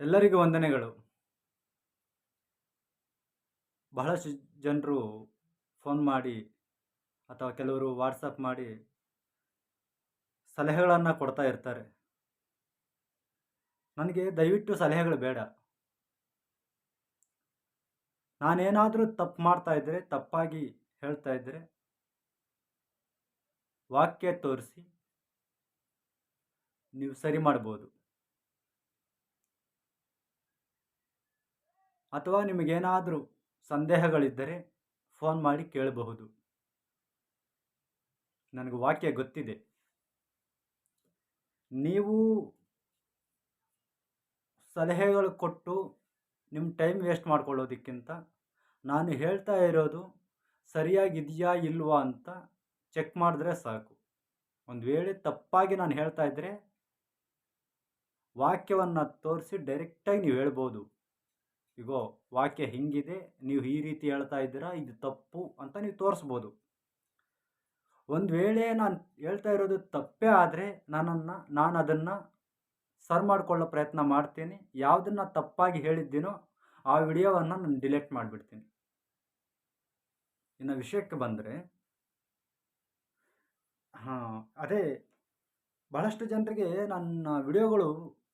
ಎಲ್ಲರಿಗೂ ವಂದನೆಗಳು. ಬಹಳಷ್ಟು ಜನರು ಫೋನ್ ಮಾಡಿ ಅಥವಾ ಕೆಲವರು ವಾಟ್ಸಪ್ ಮಾಡಿ ಸಲಹೆಗಳನ್ನು ಕೊಡ್ತಾ ಇರ್ತಾರೆ. ನನಗೆ ದಯವಿಟ್ಟು ಸಲಹೆಗಳು ಬೇಡ. ನಾನೇನಾದರೂ ತಪ್ಪು ಮಾಡ್ತಾ ಇದ್ದರೆ ತಪ್ಪಾಗಿ ಹೇಳ್ತಾ ಇದ್ದರೆ ವಾಕ್ಯ ತೋರಿಸಿ, ನೀವು ಸರಿ ಮಾಡ್ಬೋದು. ಅಥವಾ ನಿಮಗೇನಾದರೂ ಸಂದೇಹಗಳಿದ್ದರೆ ಫೋನ್ ಮಾಡಿ ಕೇಳಬಹುದು. ನನಗೆ ವಾಕ್ಯ ಗೊತ್ತಿದೆ. ನೀವು ಸಲಹೆಗಳು ಕೊಟ್ಟು ನಿಮ್ಮ ಟೈಮ್ ವೇಸ್ಟ್ ಮಾಡ್ಕೊಳ್ಳೋದಕ್ಕಿಂತ ನಾನು ಹೇಳ್ತಾ ಇರೋದು ಸರಿಯಾಗಿದೆಯಾ ಇಲ್ವಾ ಅಂತ ಚೆಕ್ ಮಾಡಿದ್ರೆ ಸಾಕು. ಒಂದು ವೇಳೆ ತಪ್ಪಾಗಿ ನಾನು ಹೇಳ್ತಾ ಇದ್ದರೆ ವಾಕ್ಯವನ್ನು ತೋರಿಸಿ ಡೈರೆಕ್ಟಾಗಿ ನೀವು ಹೇಳ್ಬೋದು. ಇಗೋ, ವಾಕ್ಯ ಹಿಂಗಿದೆ, ನೀವು ಈ ರೀತಿ ಹೇಳ್ತಾ ಇದ್ದೀರಾ, ಇದು ತಪ್ಪು ಅಂತ ನೀವು ತೋರಿಸ್ಬೋದು. ಒಂದು ವೇಳೆ ನಾನು ಹೇಳ್ತಾ ಇರೋದು ತಪ್ಪೇ ಆದರೆ ನನ್ನನ್ನು, ನಾನು ಅದನ್ನು ಸರ್ ಮಾಡಿಕೊಳ್ಳೋ ಪ್ರಯತ್ನ ಮಾಡ್ತೀನಿ, ಯಾವುದನ್ನು ತಪ್ಪಾಗಿ ಹೇಳಿದ್ದೀನೋ ಆ ವಿಡಿಯೋವನ್ನು ನಾನು ಡಿಲೀಟ್ ಮಾಡಿಬಿಡ್ತೀನಿ. ಇನ್ನು ವಿಷಯಕ್ಕೆ ಬಂದರೆ, ಹಾಂ, ಅದೇ ಬಹಳಷ್ಟು ಜನರಿಗೆ ನನ್ನ ವಿಡಿಯೋಗಳು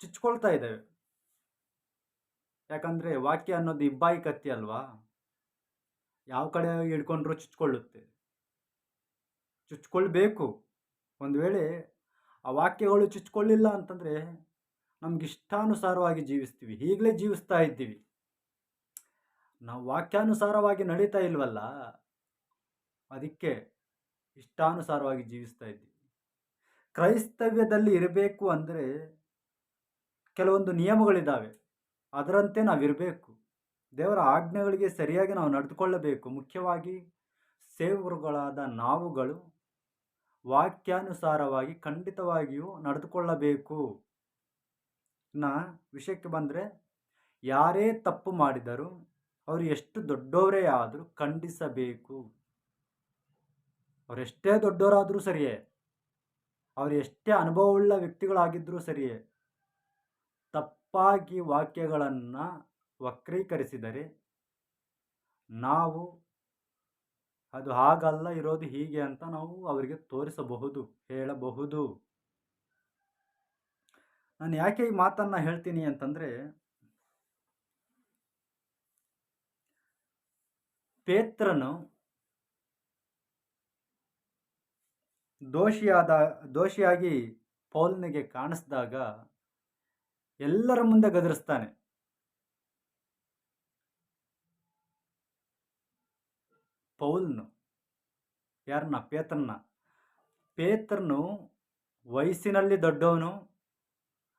ಚುಚ್ಕೊಳ್ತಾ ಇದ್ದಾವೆ. ಯಾಕಂದರೆ ವಾಕ್ಯ ಅನ್ನೋದು ಇಬ್ಬಾಯಿ ಕತ್ತಿ ಅಲ್ವಾ? ಯಾವ ಕಡೆ ಹಿಡ್ಕೊಂಡ್ರು ಚುಚ್ಕೊಳ್ಳುತ್ತೆ. ಚುಚ್ಕೊಳ್ಬೇಕು. ಒಂದು ವೇಳೆ ಆ ವಾಕ್ಯಗಳು ಚುಚ್ಕೊಳ್ಳಿಲ್ಲ ಅಂತಂದರೆ ನಮ್ಗೆ ಇಷ್ಟಾನುಸಾರವಾಗಿ ಜೀವಿಸ್ತೀವಿ. ಈಗಲೇ ಜೀವಿಸ್ತಾ ಇದ್ದೀವಿ. ನಾವು ವಾಕ್ಯಾನುಸಾರವಾಗಿ ನಡೀತಾ ಇಲ್ವಲ್ಲ? ಅದಕ್ಕೆ ಇಷ್ಟಾನುಸಾರವಾಗಿ ಜೀವಿಸ್ತಾ ಇದ್ದೀವಿ. ಕ್ರೈಸ್ತವ್ಯದಲ್ಲಿ ಇರಬೇಕು ಅಂದರೆ ಕೆಲವೊಂದು ನಿಯಮಗಳಿದ್ದಾವೆ ಅದರಂತೆ ನಾವಿರಬೇಕು. ದೇವರ ಆಜ್ಞೆಗಳಿಗೆ ಸರಿಯಾಗಿ ನಾವು ನಡೆದುಕೊಳ್ಳಬೇಕು. ಮುಖ್ಯವಾಗಿ ಸೇವರುಗಳಾದ ನಾವುಗಳು ವಾಕ್ಯಾನುಸಾರವಾಗಿ ಖಂಡಿತವಾಗಿಯೂ ನಡೆದುಕೊಳ್ಳಬೇಕು. ನ ವಿಷಯಕ್ಕೆ ಬಂದರೆ ಯಾರೇ ತಪ್ಪು ಮಾಡಿದರೂ ಅವರು ಎಷ್ಟು ದೊಡ್ಡವರೇ ಆದರೂ ಖಂಡಿಸಬೇಕು. ಅವರೆಷ್ಟೇ ದೊಡ್ಡವರಾದರೂ ಸರಿಯೇ. ಅವರು ಎಷ್ಟೇ ಅನುಭವವುಳ್ಳ ವ್ಯಕ್ತಿಗಳಾಗಿದ್ದರೂ ಸರಿಯೇ. ತಪ್ಪಾಗಿ ವಾಕ್ಯಗಳನ್ನು ವಕ್ರೀಕರಿಸಿದರೆ ನಾವು ಅದು ಹಾಗಲ್ಲ, ಇರೋದು ಹೀಗೆ ಅಂತ ನಾವು ಅವರಿಗೆ ತೋರಿಸಬಹುದು, ಹೇಳಬಹುದು. ನಾನು ಯಾಕೆ ಈ ಮಾತನ್ನು ಹೇಳ್ತೀನಿ ಅಂತಂದರೆ, ಪೇತ್ರನು ದೋಷಿಯಾದ, ದೋಷಿಯಾಗಿ ಪೌಲ್ನಿಗೆ ಕಾಣಿಸಿದಾಗ ಎಲ್ಲರ ಮುಂದೆ ಗದರಿಸ್ತಾನೆ. ಪೌಲ್ನು, ಯಾರನ್ನ? ಪೇತ್ರನ್ನ. ಪೇತ್ರನು ವಯಸ್ಸಿನಲ್ಲಿ ದೊಡ್ಡವನು,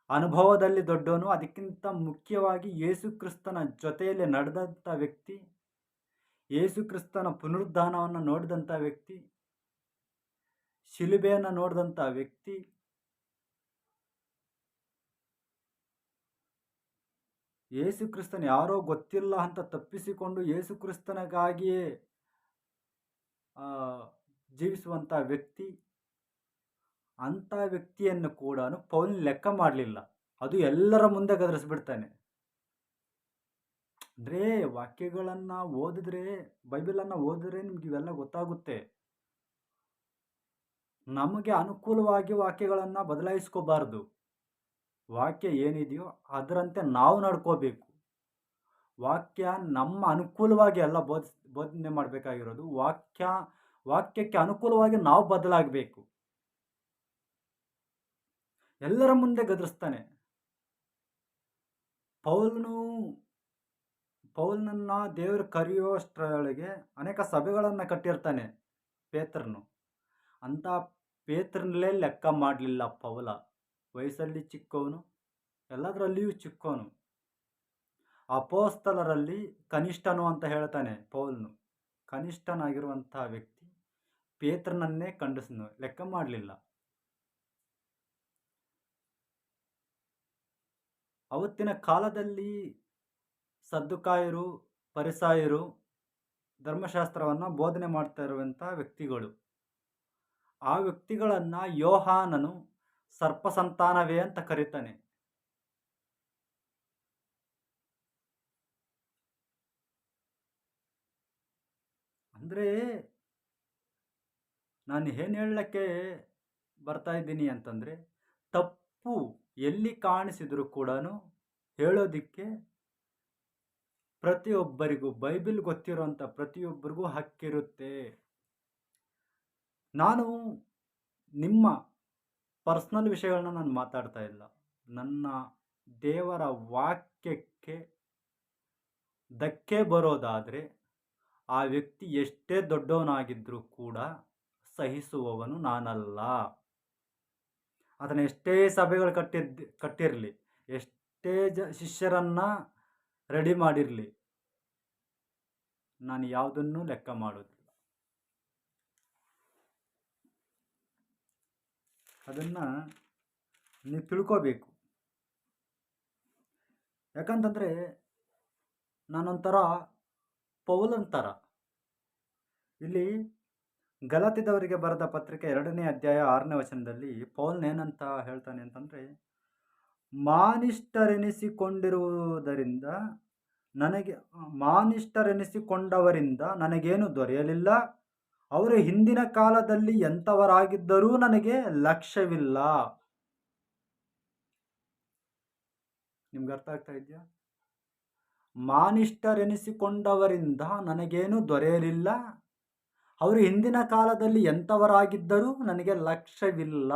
ಅನುಭವದಲ್ಲಿ ದೊಡ್ಡವನು, ಅದಕ್ಕಿಂತ ಮುಖ್ಯವಾಗಿ ಯೇಸುಕ್ರಿಸ್ತನ ಜೊತೆಯಲ್ಲಿ ನಡೆದಂಥ ವ್ಯಕ್ತಿ, ಯೇಸುಕ್ರಿಸ್ತನ ಪುನರುದ್ಧಾನವನ್ನು ನೋಡಿದಂಥ ವ್ಯಕ್ತಿ, ಶಿಲುಬೆಯನ್ನು ನೋಡಿದಂಥ ವ್ಯಕ್ತಿ ಯೇಸು ಕ್ರಿಸ್ತನ ಯಾರೋ ಗೊತ್ತಿಲ್ಲ ಅಂತ ತಪ್ಪಿಸಿಕೊಂಡು ಯೇಸು ಕ್ರಿಸ್ತನಿಗಾಗಿಯೇ ಜೀವಿಸುವಂಥ ವ್ಯಕ್ತಿ, ಅಂಥ ವ್ಯಕ್ತಿಯನ್ನು ಕೂಡ ಪೌಲ್ ಲೆಕ್ಕ ಮಾಡಲಿಲ್ಲ. ಅದು ಎಲ್ಲರ ಮುಂದೆ ಗದರಿಸ್ಬಿಡ್ತಾನೆ. ಅಂದರೆ ವಾಕ್ಯಗಳನ್ನು ಓದಿದ್ರೆ, ಬೈಬಲನ್ನು ಓದಿದ್ರೆ ನಿಮ್ಗೆ ಇವೆಲ್ಲ ಗೊತ್ತಾಗುತ್ತೆ. ನಮಗೆ ಅನುಕೂಲವಾಗಿ ವಾಕ್ಯಗಳನ್ನು ಬದಲಾಯಿಸ್ಕೋಬಾರ್ದು. ವಾಕ್ಯ ಏನಿದೆಯೋ ಅದರಂತೆ ನಾವು ನಡ್ಕೋಬೇಕು. ವಾಕ್ಯ ನಮ್ಮ ಅನುಕೂಲವಾಗಿ ಎಲ್ಲ ಬೋಧ, ಬೋಧನೆ ಮಾಡಬೇಕಾಗಿರೋದು ವಾಕ್ಯ, ವಾಕ್ಯಕ್ಕೆ ಅನುಕೂಲವಾಗಿ ನಾವು ಬದಲಾಗಬೇಕು. ಎಲ್ಲರ ಮುಂದೆ ಗದರಿಸ್ತಾನೆ. ಪೌಲ್ನು, ಪೌಲ್ನನ್ನ ದೇವರು ಕರೆಯುವಷ್ಟರೊಳಗೆ ಅನೇಕ ಸಭೆಗಳನ್ನು ಕಟ್ಟಿರ್ತಾನೆ ಪೇತ್ರನು. ಅಂಥ ಪೇತ್ರನಲ್ಲೇ ಲೆಕ್ಕ ಮಾಡಲಿಲ್ಲ ಪೌಲ. ವಯಸ್ಸಲ್ಲಿ ಚಿಕ್ಕವನು, ಎಲ್ಲದರಲ್ಲಿಯೂ ಚಿಕ್ಕವನು. ಅಪೋಸ್ತಲರಲ್ಲಿ ಕನಿಷ್ಠನು ಅಂತ ಹೇಳ್ತಾನೆ ಪೌಲ್ನು. ಕನಿಷ್ಠನಾಗಿರುವಂತಹ ವ್ಯಕ್ತಿ ಪೇತ್ರನನ್ನೇ ಕಂಡಸನು ಲೆಕ್ಕ ಮಾಡಲಿಲ್ಲ. ಅವತ್ತಿನ ಕಾಲದಲ್ಲಿ ಸದ್ದುಕಾಯರು, ಪರಿಸಾಯರು ಧರ್ಮಶಾಸ್ತ್ರವನ್ನು ಬೋಧನೆ ಮಾಡ್ತಾ ಇರುವಂಥ ವ್ಯಕ್ತಿಗಳು. ಆ ವ್ಯಕ್ತಿಗಳನ್ನು ಯೋಹಾನನು ಸರ್ಪ ಸಂತಾನವೇ ಅಂತ ಕರೀತಾನೆ. ಅಂದ್ರೆ ನಾನು ಏನು ಹೇಳಕ್ಕೆ ಬರ್ತಾ ಇದ್ದೀನಿ ಅಂತಂದರೆ, ತಪ್ಪು ಎಲ್ಲಿ ಕಾಣಿಸಿದರೂ ಕೂಡ ಹೇಳೋದಿಕ್ಕೆ ಪ್ರತಿಯೊಬ್ಬರಿಗೂ ಬೈಬಿಲ್ ಗೊತ್ತಿರೋಂಥ ಪ್ರತಿಯೊಬ್ಬರಿಗೂ ಹಕ್ಕಿರುತ್ತೆ. ನಾನು ನಿಮ್ಮ ಪರ್ಸ್ನಲ್ ವಿಷಯಗಳನ್ನ ನಾನು ಮಾತಾಡ್ತಾ ಇಲ್ಲ. ನನ್ನ ದೇವರ ವಾಕ್ಯಕ್ಕೆ ಧಕ್ಕೆ ಬರೋದಾದರೆ ಆ ವ್ಯಕ್ತಿ ಎಷ್ಟೇ ದೊಡ್ಡವನಾಗಿದ್ದರೂ ಕೂಡ ಸಹಿಸುವವನು ನಾನಲ್ಲ. ಅದನ್ನು ಎಷ್ಟೇ ಸಭೆಗಳು ಕಟ್ಟಿದ್ದು, ಕಟ್ಟಿರಲಿ, ಎಷ್ಟೇ ಜ, ಶಿಷ್ಯರನ್ನು ರೆಡಿ ಮಾಡಿರಲಿ, ನಾನು ಯಾವುದನ್ನೂ ಲೆಕ್ಕ ಮಾಡೋದಿಲ್ಲ. ಅದನ್ನು ನೀವು ತಿಳ್ಕೋಬೇಕು. ಯಾಕಂತಂದರೆ ನಾನೊಂಥರ ಪೌಲಂತರ ಇಲ್ಲಿ ಗಲಾತಿದವರಿಗೆ ಬರೆದ ಪತ್ರಿಕೆ ಎರಡನೇ ಅಧ್ಯಾಯ ಆರನೇ ವಚನದಲ್ಲಿ ಪೌಲ್ನೇನಂತ ಹೇಳ್ತಾನೆ ಅಂತಂದರೆ ಮಾನಿಷ್ಠರೆನಿಸಿಕೊಂಡಿರುವುದರಿಂದ ನನಗೆ ಮಾನಿಷ್ಠರೆನಿಸಿಕೊಂಡವರಿಂದ ನನಗೇನು ದೊರೆಯಲಿಲ್ಲ ಅವರು ಹಿಂದಿನ ಕಾಲದಲ್ಲಿ ಎಂಥವರಾಗಿದ್ದರೂ ನನಗೆ ಲಕ್ಷ್ಯವಿಲ್ಲ. ನಿಮ್ಗೆ ಅರ್ಥ ಆಗ್ತಾ ಇದೆಯಾ? ಮಾನಿಷ್ಠರೆನಿಸಿಕೊಂಡವರಿಂದ ನನಗೇನು ದೊರೆಯಲಿಲ್ಲ. ಅವರು ಹಿಂದಿನ ಕಾಲದಲ್ಲಿ ಎಂಥವರಾಗಿದ್ದರೂ ನನಗೆ ಲಕ್ಷ್ಯವಿಲ್ಲ.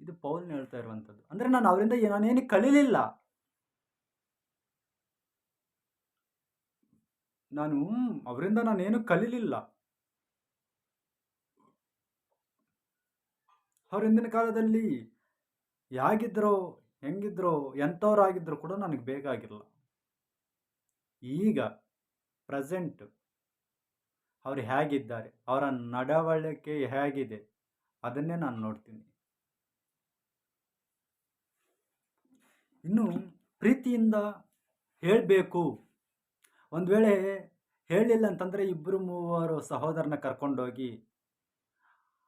ಇದು ಪೌಲ್ ಹೇಳ್ತಾ ಇರುವಂಥದ್ದು. ಅಂದರೆ ನಾನು ಅವರಿಂದ ನಾನೇನು ಕಲೀಲಿಲ್ಲ. ನಾನು ಅವರಿಂದ ನಾನೇನು ಕಲೀಲಿಲ್ಲ. ಅವ್ರ ಹಿಂದಿನ ಕಾಲದಲ್ಲಿ ಹೇಗಿದ್ರೋ ಹೆಂಗಿದ್ರೋ, ಎಂಥವ್ರಾಗಿದ್ರೂ ಕೂಡ ನನಗೆ ಬೇಕಾಗಿಲ್ಲ ಈಗ, ಪ್ರೆಸೆಂಟ್ ಅವರು ಹೇಗಿದ್ದಾರೆ, ಅವರ ನಡವಳಿಕೆ ಹೇಗಿದೆ, ಅದನ್ನೇ ನಾನು ನೋಡ್ತೀನಿ. ಇನ್ನು ಪ್ರೀತಿಯಿಂದ ಹೇಳಬೇಕು. ಒಂದು ವೇಳೆ ಹೇಳಿಲ್ಲ ಅಂತಂದರೆ ಇಬ್ಬರು ಮೂವರು ಸಹೋದರನ ಕರ್ಕೊಂಡೋಗಿ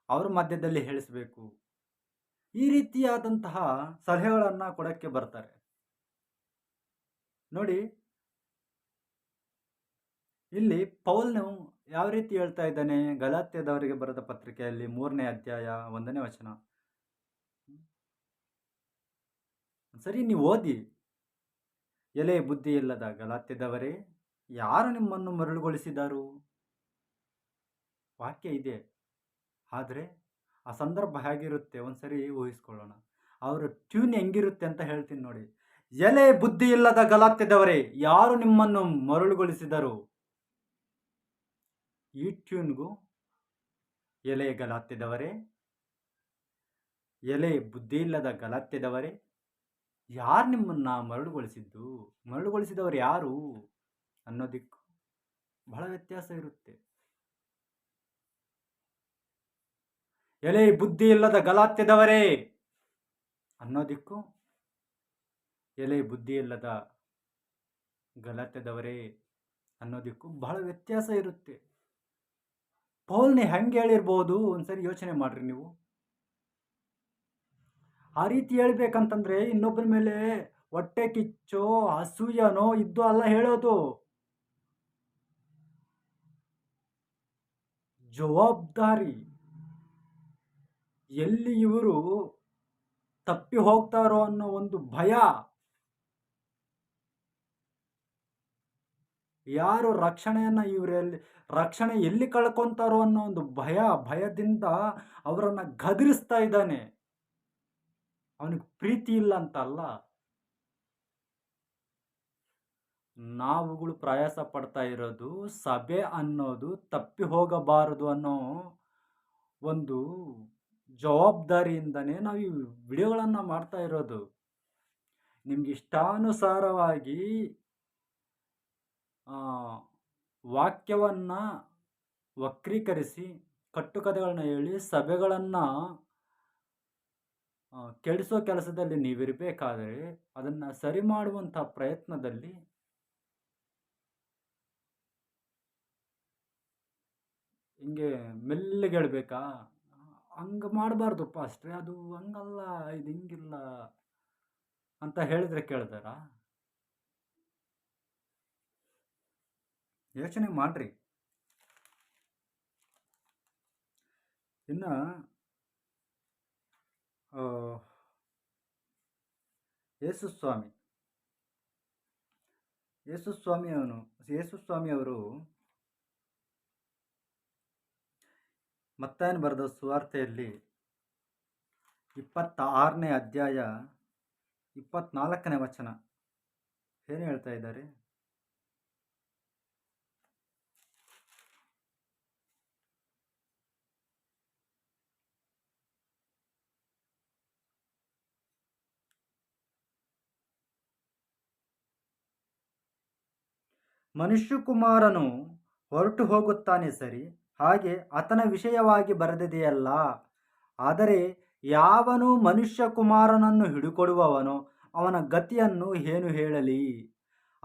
ಅವ್ರ ಮಧ್ಯದಲ್ಲಿ ಹೇಳಿಸ್ಬೇಕು. ಈ ರೀತಿಯಾದಂತಹ ಸಲಹೆಗಳನ್ನು ಕೊಡೋಕ್ಕೆ ಬರ್ತಾರೆ. ನೋಡಿ, ಇಲ್ಲಿ ಪೌಲ್ನು ಯಾವ ರೀತಿ ಹೇಳ್ತಾ ಇದ್ದಾನೆ? ಗಲಾತ್ಯದವರಿಗೆ ಬರೆದ ಪತ್ರಿಕೆಯಲ್ಲಿ ಮೂರನೇ ಅಧ್ಯಾಯ ಒಂದನೇ ವಚನ. ಸರಿ, ನೀವು ಓದಿ. ಎಲೆ ಬುದ್ಧಿ ಇಲ್ಲದ ಗಲಾತ್ಯದವರೇ ಯಾರು ನಿಮ್ಮನ್ನು ಮರಳುಗೊಳಿಸಿದರು? ವಾಕ್ಯ ಇದೆ. ಆದರೆ ಆ ಸಂದರ್ಭ ಹೇಗಿರುತ್ತೆ ಒಂದ್ಸರಿ ಊಹಿಸ್ಕೊಳ್ಳೋಣ. ಅವರ ಟ್ಯೂನ್ ಹೆಂಗಿರುತ್ತೆ ಅಂತ ಹೇಳ್ತೀನಿ ನೋಡಿ. ಎಲೆ ಬುದ್ಧಿ ಇಲ್ಲದ ಗಲಾತ್ಯದವರೇ ಯಾರು ನಿಮ್ಮನ್ನು ಮರಳುಗೊಳಿಸಿದರು? ಈ ಟ್ಯೂನ್ಗೂ ಎಲೆ ಗಲಾತ್ಯದವರೇ ಎಲೆ ಬುದ್ಧಿ ಇಲ್ಲದ ಗಲಾತ್ಯದವರೇ ಯಾರು ನಿಮ್ಮನ್ನು ಮರಳುಗೊಳಿಸಿದ್ದು? ಮರಳುಗೊಳಿಸಿದವರು ಯಾರು? ಅನ್ನೋದಕ್ಕೂ ಬಹಳ ವ್ಯತ್ಯಾಸ ಇರುತ್ತೆ. ಎಲೆ ಬುದ್ಧಿ ಇಲ್ಲದ ಗಲಾತ್ಯದವರೇ ಅನ್ನೋದಿಕ್ಕು ಎಲೆ ಬುದ್ಧಿ ಇಲ್ಲದ ಗಲಾತ್ಯದವರೇ ಅನ್ನೋದಿಕ್ಕು ಬಹಳ ವ್ಯತ್ಯಾಸ ಇರುತ್ತೆ. ಪೌಲ್ನೆ ಹೆಂಗೆ ಹೇಳಿರ್ಬೋದು? ಒಂದ್ಸರಿ ಯೋಚನೆ ಮಾಡ್ರಿ ನೀವು. ಆ ರೀತಿ ಹೇಳ್ಬೇಕಂತಂದ್ರೆ ಇನ್ನೊಬ್ಬರ ಮೇಲೆ ಹೊಟ್ಟೆ ಕಿಚ್ಚೋ, ಅಸೂಯನೋ ಇದ್ದು ಅಲ್ಲ ಹೇಳೋದು. ಜವಾಬ್ದಾರಿ. ಎಲ್ಲಿ ಇವರು ತಪ್ಪಿ ಹೋಗ್ತಾರೋ ಅನ್ನೋ ಒಂದು ಭಯ. ಯಾರು ರಕ್ಷಣೆಯನ್ನು ಇವರಲ್ಲಿ, ರಕ್ಷಣೆ ಎಲ್ಲಿ ಕಳ್ಕೊತಾರೋ ಅನ್ನೋ ಒಂದು ಭಯ, ಭಯದಿಂದ ಅವರನ್ನು ಗದರಿಸ್ತಾ ಇದ್ದಾನೆ. ಅವನಿಗೆ ಪ್ರೀತಿ ಇಲ್ಲ ಅಂತ ಅಲ್ಲ ನಾವುಗಳು ಪ್ರಯಾಸ ಪಡ್ತಾ ಇರೋದು, ಸಭೆ ಅನ್ನೋದು ತಪ್ಪಿ ಹೋಗಬಾರದು ಅನ್ನೋ ಒಂದು ಜವಾಬ್ದಾರಿಯಿಂದನೇ ನಾವು ಈ ವಿಡಿಯೋಗಳನ್ನು ಮಾಡ್ತಾ ಇರೋದು. ನಿಮ್ಗೆ ಇಷ್ಟಾನುಸಾರವಾಗಿ ವಾಕ್ಯವನ್ನು ವಕ್ರೀಕರಿಸಿ ಕಟ್ಟುಕತೆಗಳನ್ನ ಹೇಳಿ, ಸಭೆಗಳನ್ನು ಕೆಡಿಸೋ ಕೆಲಸದಲ್ಲಿ ನೀವಿರಬೇಕಾದರೆ, ಅದನ್ನು ಸರಿ ಮಾಡುವಂಥ ಪ್ರಯತ್ನದಲ್ಲಿ ಹಿಂಗೆ ಮೆಲ್ಲಗೆ ಹೇಳ್ಬೇಕಾ? ಹಂಗೆ ಮಾಡಬಾರ್ದಪ್ಪ ಅಷ್ಟೇ, ಅದು ಹಂಗಲ್ಲ, ಇದು ಹಿಂಗಿಲ್ಲ ಅಂತ ಹೇಳಿದ್ರೆ ಕೇಳ್ತಾರ? ಯೋಚನೆ ಮಾಡಿರಿ. ಇನ್ನು ಯೇಸುಸ್ವಾಮಿ. ಯೇಸುಸ್ವಾಮಿ ಅವನು, ಯೇಸುಸ್ವಾಮಿ ಅವರು ಮತ್ತಾಯನ ಬರೆದ ಸುವಾರ್ತೆಯಲ್ಲಿ ಇಪ್ಪತ್ತ ಆರನೇ ಅಧ್ಯಾಯ ಇಪ್ಪತ್ನಾಲ್ಕನೇ ವಚನ. ಏನು ಹೇಳ್ತಾ ಇದ್ದಾರೆ? ಮನುಷ್ಯಕುಮಾರನು ಹೊರಟು ಹೋಗುತ್ತಾನೆ ಸರಿ ಹಾಗೆ ಆತನ ವಿಷಯವಾಗಿ ಬರೆದಿದೆಯಲ್ಲ. ಆದರೆ ಯಾವನು ಮನುಷ್ಯ ಕುಮಾರನನ್ನು ಹಿಡುಕೊಡುವವನೋ ಅವನ ಗತಿಯನ್ನು ಏನು ಹೇಳಲಿ?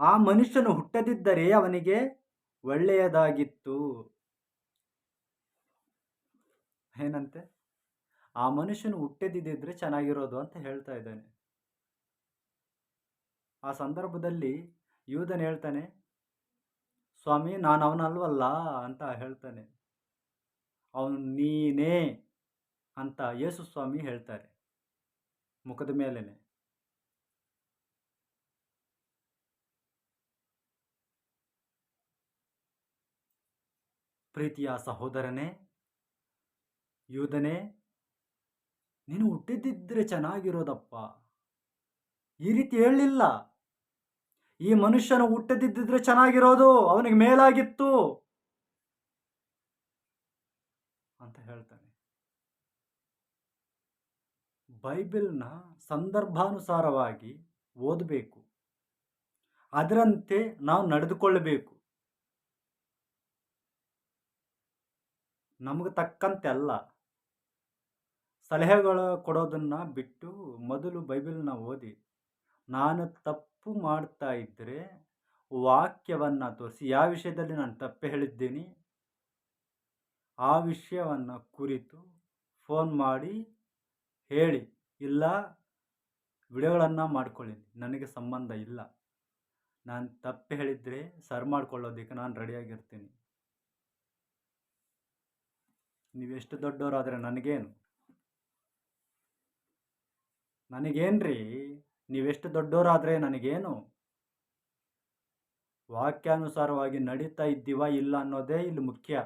ಆ ಮನುಷ್ಯನು ಹುಟ್ಟದಿದ್ದರೆ ಅವನಿಗೆ ಒಳ್ಳೆಯದಾಗಿತ್ತು. ಏನಂತೆ? ಆ ಮನುಷ್ಯನು ಹುಟ್ಟದಿದ್ದರೆ ಚೆನ್ನಾಗಿರೋದು ಅಂತ ಹೇಳ್ತಾ ಇದ್ದಾನೆ. ಆ ಸಂದರ್ಭದಲ್ಲಿ ಯೂದನ್ ಹೇಳ್ತಾನೆ, ಸ್ವಾಮಿ ನಾನು ಅವನಲ್ವಲ್ಲ ಅಂತ ಹೇಳ್ತಾನೆ. ಅವನು ನೀನೇ ಅಂತ ಯೇಸು ಸ್ವಾಮಿ ಹೇಳ್ತಾರೆ. ಮುಖದ ಮೇಲೇನೆ. ಪ್ರೀತಿಯ ಸಹೋದರನೇ ಯೋಧನೇ ನೀನು ಹುಟ್ಟಿದ್ದಿದ್ರೆ ಚೆನ್ನಾಗಿರೋದಪ್ಪ. ಈ ರೀತಿ ಹೇಳಲಿಲ್ಲ. ಈ ಮನುಷ್ಯನು ಹುಟ್ಟದಿದ್ದಿದ್ರೆ ಚೆನ್ನಾಗಿರೋದು, ಅವನಿಗೆ ಮೇಲಾಗಿತ್ತು. ಅಂತ ಹೇಳ್ತಾನೆ. ಬೈಬಲ್ನ ಸಂದರ್ಭಾನುಸಾರವಾಗಿ ಓದಬೇಕು. ಅದರಂತೆ ನಾವು ನಡೆದುಕೊಳ್ಳಬೇಕು. ನಮಗೆ ತಕ್ಕಂತೆ ಅಲ್ಲ ಸಲಹೆಗಳು ಕೊಡೋದನ್ನು ಬಿಟ್ಟು ಮೊದಲು ಬೈಬಲ್ನ ಓದಿ. ನಾನು ತಪ್ಪು ಮಾಡ್ತಾ ಇದ್ದರೆ ವಾಕ್ಯವನ್ನು ತೋರಿಸಿ. ಯಾವ ವಿಷಯದಲ್ಲಿ ನಾನು ತಪ್ಪು ಹೇಳಿದ್ದೀನಿ? ಆ ವಿಷಯವನ್ನು ಕುರಿತು ಫೋನ್ ಮಾಡಿ ಹೇಳಿ, ಇಲ್ಲ, ವಿಡಿಯೋಗಳನ್ನು ಮಾಡ್ಕೊಳ್ಳಿ ನನಗೆ ಸಂಬಂಧ ಇಲ್ಲ. ನಾನು ತಪ್ಪು ಹೇಳಿದರೆ ಸರ್ ಮಾಡ್ಕೊಳ್ಳೋದಕ್ಕೆ ನಾನು ರೆಡಿಯಾಗಿರ್ತೀನಿ ನೀವೆಷ್ಟು ದೊಡ್ಡವರಾದರೆ ನನಗೇನು? ನನಗೇನ್ರಿ? ನೀವೆಷ್ಟು ದೊಡ್ಡವರಾದರೆ ನನಗೇನು? ವಾಕ್ಯಾನುಸಾರವಾಗಿ ನಡೀತಾ ಇದ್ದೀವಾ ಇಲ್ಲ ಅನ್ನೋದೇ ಇಲ್ಲಿ ಮುಖ್ಯ.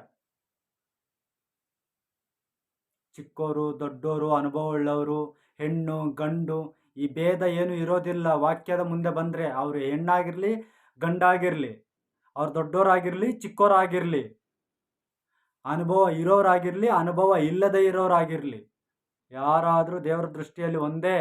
ಚಿಕ್ಕೋರು, ದೊಡ್ಡೋರು, ಅನುಭವವುಳ್ಳವರು, ಹೆಣ್ಣು, ಗಂಡು, ಈ ಭೇದ ಏನು ಇರೋದಿಲ್ಲ. ವಾಕ್ಯದ ಮುಂದೆ ಬಂದರೆ ಅವರು ಹೆಣ್ಣಾಗಿರಲಿ, ಗಂಡಾಗಿರಲಿ, ಅವ್ರು ದೊಡ್ಡೋರಾಗಿರಲಿ, ಚಿಕ್ಕೋರಾಗಿರಲಿ, ಅನುಭವ ಇರೋರಾಗಿರಲಿ, ಅನುಭವ ಇಲ್ಲದೇ ಇರೋರಾಗಿರಲಿ, ಯಾರಾದರೂ ದೇವರ ದೃಷ್ಟಿಯಲ್ಲಿ ಒಂದೇ